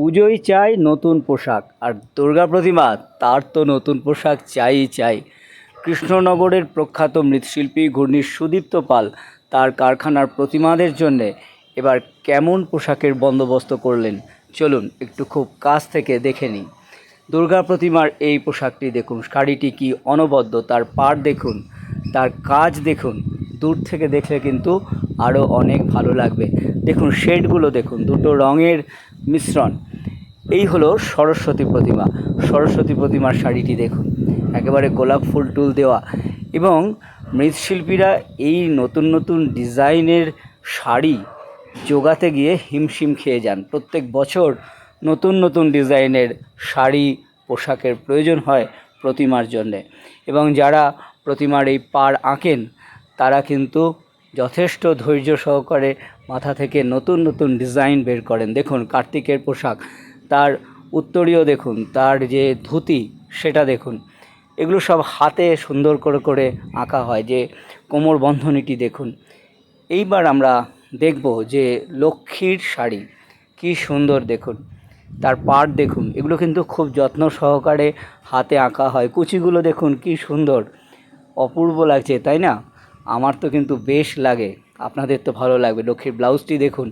পুজোয় চাই নতুন পোশাক। আর দুর্গা প্রতিমা, তার তো নতুন পোশাক চাই চাই। কৃষ্ণনগরের প্রখ্যাত মৃৎশিল্পী ঘূর্ণির সুদীপ্ত পাল তার কারখানার প্রতিমাদের জন্যে এবার কেমন পোশাকের বন্দোবস্ত করলেন? চলুন একটু খুব কাছ থেকে দেখে নিই। দুর্গা প্রতিমার এই পোশাকটি দেখুন, শাড়িটি কি অনবদ্য, তার পাড় দেখুন, তার কাজ দেখুন, দূর থেকে দেখলে কিন্তু আরও অনেক ভালো লাগবে। দেখুন, শেডগুলো দেখুন, দুটো রঙের মিশ্রণ। এই হলো সরস্বতী প্রতিমা। সরস্বতী প্রতিমার শাড়িটি দেখুন। একেবারে গোলাপ ফুল টুল দেওয়া। এবং মৃৎশিল্পীরা এই নতুন নতুন ডিজাইনের শাড়ি জোগাতে গিয়ে হিমশিম খেয়ে যান। প্রত্যেক বছর নতুন নতুন ডিজাইনের শাড়ি পোশাকের প্রয়োজন হয় প্রতিমার জন্যে। এবং যারা প্রতিমার এই পাড় আঁকেন, তারা কিন্তু যথেষ্ট ধৈর্য সহকারে মাথা থেকে নতুন নতুন ডিজাইন বের করেন। দেখুন, কার্তিকের পোশাক। তার উত্তরীয় দেখুন, তার যে ধুতি সেটা দেখুন। এগুলো সব হাতে সুন্দর করে করে আঁকা হয় যে কোমর বন্ধনীটি দেখুন। এইবার আমরা দেখব যে লক্ষ্মীর শাড়ি, কি সুন্দর দেখুন। তার পাড় দেখুন, এগুলো কিন্তু খুব যত্ন সহকারে হাতে আঁকা হয়। কুচিগুলো দেখুন, কি সুন্দর। অপূর্ব লাগছে, তাই না? আমার তো কিন্তু বেশ লাগে, আপনাদের তো ভালো লাগবে। লক্ষ্মীর ব্লাউজটি দেখুন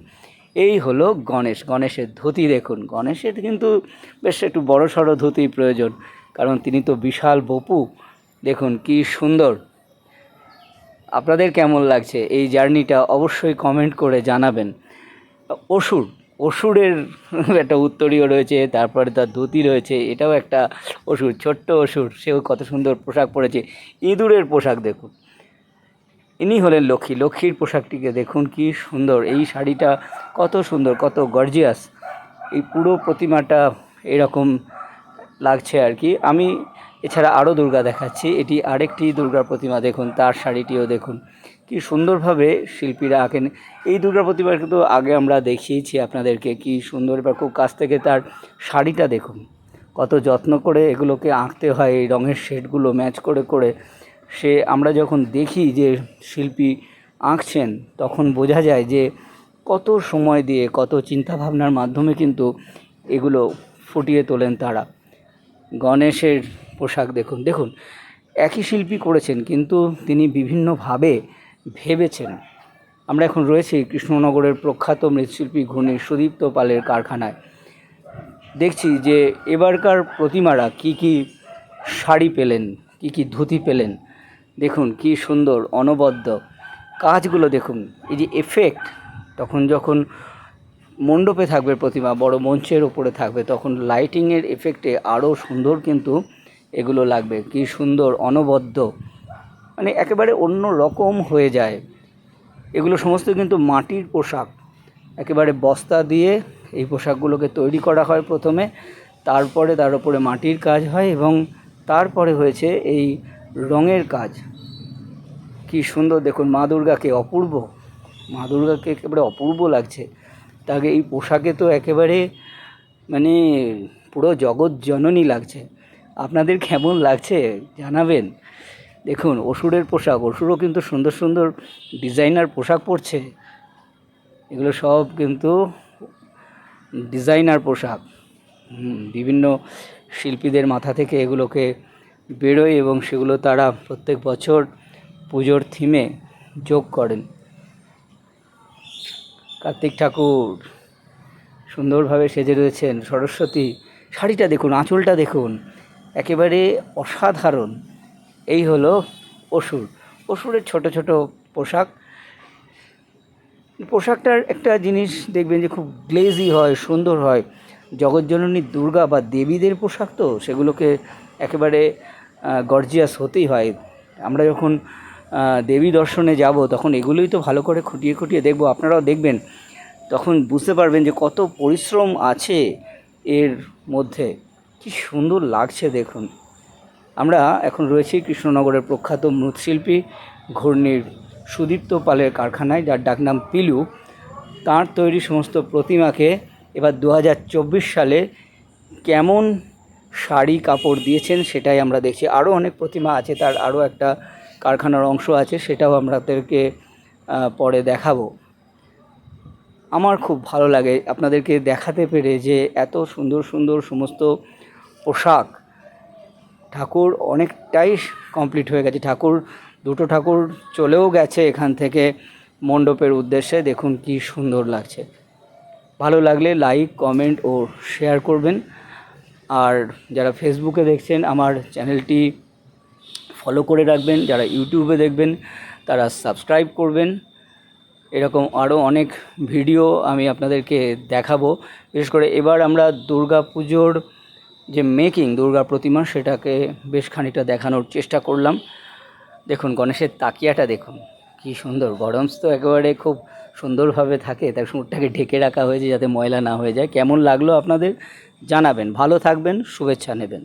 এই হলো গণেশ, গণেশের ধুতি দেখুন। গণেশের কিন্তু বেশ একটু বড় সড়ো ধুতি প্রয়োজন, কারণ তিনি তো বিশাল বপু। দেখুন কি সুন্দর। আপনাদের কেমন লাগছে এই জার্নিটা অবশ্যই কমেন্ট করে জানাবেন। অসুর, অসুরের একটা উত্তরীয় রয়েছে, তারপরে তার ধুতি রয়েছে, এটাও একটা অসুর, ছোট্ট অসুর, সেও কত সুন্দর পোশাক পরেছে। ইঁদুরের পোশাক দেখুন। ইনি হলেন লক্ষ্মী। লক্ষ্মীর পোশাকটিকে দেখুন, কি সুন্দর। এই শাড়িটা কত সুন্দর, কত গর্জিয়াস। এই পুরো প্রতিমাটা এরকম লাগছে আর কি। আমি এছাড়া আরও দুর্গা দেখাচ্ছি। এটি আরেকটি দুর্গা প্রতিমা, দেখুন, তার শাড়িটিও দেখুন। কি সুন্দরভাবে শিল্পীরা আঁকেন। এই দুর্গা প্রতিমা কিন্তু আগে আমরা দেখিয়েছি আপনাদেরকে, কি সুন্দর। এবার খুব কাছ থেকে তার শাড়িটা দেখুন। কত যত্ন করে এগুলোকে আঁকতে হয়, এই রঙের শেডগুলো ম্যাচ করে করে সে আমরা যখন দেখি যে শিল্পী আঁকছেন, তখন বোঝা যায় যে কত সময় দিয়ে, কত চিন্তাভাবনার মাধ্যমে কিন্তু এগুলো ফুটিয়ে তোলেন তারা। গণেশের পোশাক দেখুন দেখুন, একই শিল্পী করেছেন, কিন্তু তিনি বিভিন্নভাবে ভেবেছেন। আমরা এখন রয়েছি কৃষ্ণনগরের প্রখ্যাত মৃৎশিল্পী ঘূর্ণি সুদীপ্ত পালের কারখানায়। দেখছি যে এবারকার প্রতিমারা কি কি শাড়ি পেলেন, কি কি ধুতি পেলেন দেখুন কি সুন্দর, অনবদ্য। কাজগুলো দেখুন, এই যে এফেক্ট তখন যখন মণ্ডপে থাকবে প্রতিমা, বড় মঞ্চের ওপরে থাকবে, তখন লাইটিংয়ের এফেক্টে আরও সুন্দর কিন্তু এগুলো লাগবে। কি সুন্দর, অনবদ্য। মানে একেবারে অন্য রকম হয়ে যায়। এগুলো সমস্ত কিন্তু মাটির পোশাক। একেবারে বস্তা দিয়ে এই পোশাকগুলোকে তৈরি করা হয় প্রথমে, তারপরে তার উপরে মাটির কাজ হয় এবং তারপরে হয়েছে এই রঙের কাজ। কি সুন্দর, দেখুন, মা দুর্গাকে অপূর্ব। মা দুর্গাকে একেবারে অপূর্ব লাগছে। তাকে এই পোশাকে তো একেবারে মানে পুরো জগৎ জননী লাগছে। আপনাদের কেমন লাগছে জানাবেন? দেখুন, অসুরের পোশাক, অসুরও কিন্তু সুন্দর সুন্দর ডিজাইনার পোশাক পরছে। এগুলো সব কিন্তু ডিজাইনার পোশাক। বিভিন্ন শিল্পীদের মাথা থেকে এগুলোকে বেরোয় এবং সেগুলো তারা প্রত্যেক বছর পুজোর থিমে যোগ করেন। কার্তিক ঠাকুর সুন্দরভাবে সেজে রয়েছেন। সরস্বতী শাড়িটা দেখুন, আঁচলটা দেখুন। একেবারে অসাধারণ। এই হলো অসুর। অসুরের ছোট ছোট পোশাক। পোশাকটার একটা জিনিস দেখবেন যে খুব গ্লেজি হয়, সুন্দর হয়। জগজ্জননী দুর্গা বা দেবীদের পোশাক তো, সেগুলোকে একেবারে গর্জিয়াস হতেই হয়। আমরা যখন দেবী দর্শনে যাব, তখন এগুলোই তো ভালো করে খুঁটিয়ে খুঁটিয়ে দেখব। আপনারাও দেখবেন, তখন বুঝতে পারবেন যে কত পরিশ্রম আছে এর মধ্যে। কি সুন্দর লাগছে দেখুন। আমরা এখন রয়েছি কৃষ্ণনগরের প্রখ্যাত মৃৎশিল্পী ঘূর্ণির সুদীপ্ত পালের কারখানায়, যার ডাকনাম পিলু। তার তৈরি সমস্ত প্রতিমাকে এবার দু হাজার চব্বিশ সালে কেমন শাড়ি কাপড় দিয়েছেন, সেটাই আমরা দেখছি। আরও অনেক প্রতিমা আছে, তার আরও একটা কারখানার অংশ আছে, সেটাও আমাদেরকে পরে দেখাবো। আমার খুব ভালো লাগে আপনাদেরকে দেখাতে পেরে যে এত সুন্দর সুন্দর সমস্ত পোশাক ঠাকুর অনেকটাই কমপ্লিট হয়ে গেছে। ঠাকুর, দুটো ঠাকুর চলেও গেছে এখান থেকে মণ্ডপের উদ্দেশ্যে, দেখুন কি সুন্দর লাগছে। ভালো লাগলে লাইক, কমেন্ট ও শেয়ার করবেন। আর যারা ফেসবুকে দেখছেন, আমার চ্যানেলটি ফলো করে রাখবেন। যারা ইউটিউবে দেখবেন, তারা সাবস্ক্রাইব করবেন। এরকম আরও অনেক ভিডিও আমি আপনাদেরকে দেখাবো। বিশেষ করে এবার আমরা দুর্গা পুজোর যে মেকিং দুর্গা প্রতিমা, সেটাকে বেশ খানিকটা দেখানোর চেষ্টা করলাম। দেখুন, গণেশের তাকিয়াটা দেখুন। কি সুন্দর, গরমস তো একেবারে খুব সুন্দরভাবে থাকে, তার সুরটাকে ঢেকে রাখা হয়েছে যাতে ময়লা না হয়ে যায়। কেমন লাগল আপনাদের? জানাবেন। ভালো থাকবেন, শুভেচ্ছা নেবেন।